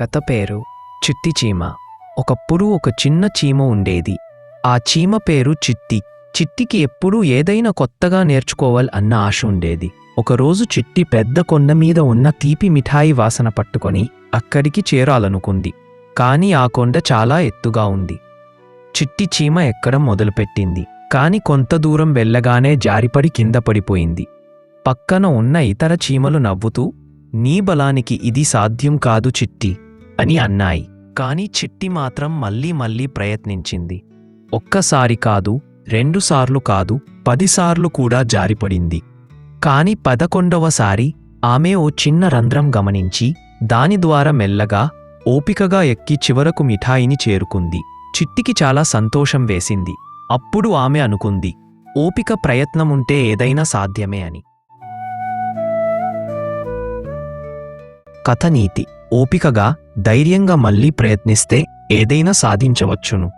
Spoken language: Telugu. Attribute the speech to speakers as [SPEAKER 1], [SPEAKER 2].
[SPEAKER 1] కథ పేరు చిట్టి చీమ. ఒకప్పుడు ఒక చిన్న చీమ ఉండేది. ఆ చీమ పేరు చిట్టి. చిట్టికి ఎప్పుడూ ఏదైనా కొత్తగా నేర్చుకోవాలి అన్న ఆశ ఉండేది. ఒకరోజు చిట్టి పెద్ద కొండ మీద ఉన్న తీపి మిఠాయి వాసన పట్టుకొని అక్కడికి చేరాలనుకుంది. కాని ఆ కొండ చాలా ఎత్తుగా ఉంది. చిట్టి చీమ ఎక్కడం మొదలుపెట్టింది. కాని కొంత దూరం వెళ్ళగానే జారిపడి కింద పడిపోయింది. పక్కన ఉన్న ఇతర చీమలు నవ్వుతూ నీ బలానికి ఇది సాధ్యం కాదు చిట్టి. అని అన్నాయి. కాని చిట్టి మాత్రం మళ్ళీ మళ్ళీ ప్రయత్నించింది. ఒక్కసారి కాదు రెండుసార్లు కాదు పదిసార్లు కూడా జారిపడింది. కాని పదకొండవసారి ఆమె ఓ చిన్న రంధ్రం గమనించి దాని ద్వారా మెల్లగా ఓపికగా ఎక్కి చివరకు మిఠాయిని చేరుకుంది. చిట్టికి చాలా సంతోషం వేసింది. అప్పుడు ఆమె అనుకుంది ఓపిక ప్రయత్నముంటే ఏదైనా సాధ్యమే అని. కథనీతి ఓపికగా ధైర్యంగా మళ్ళీ ప్రయత్నిస్తే ఏదైనా సాధించవచ్చును.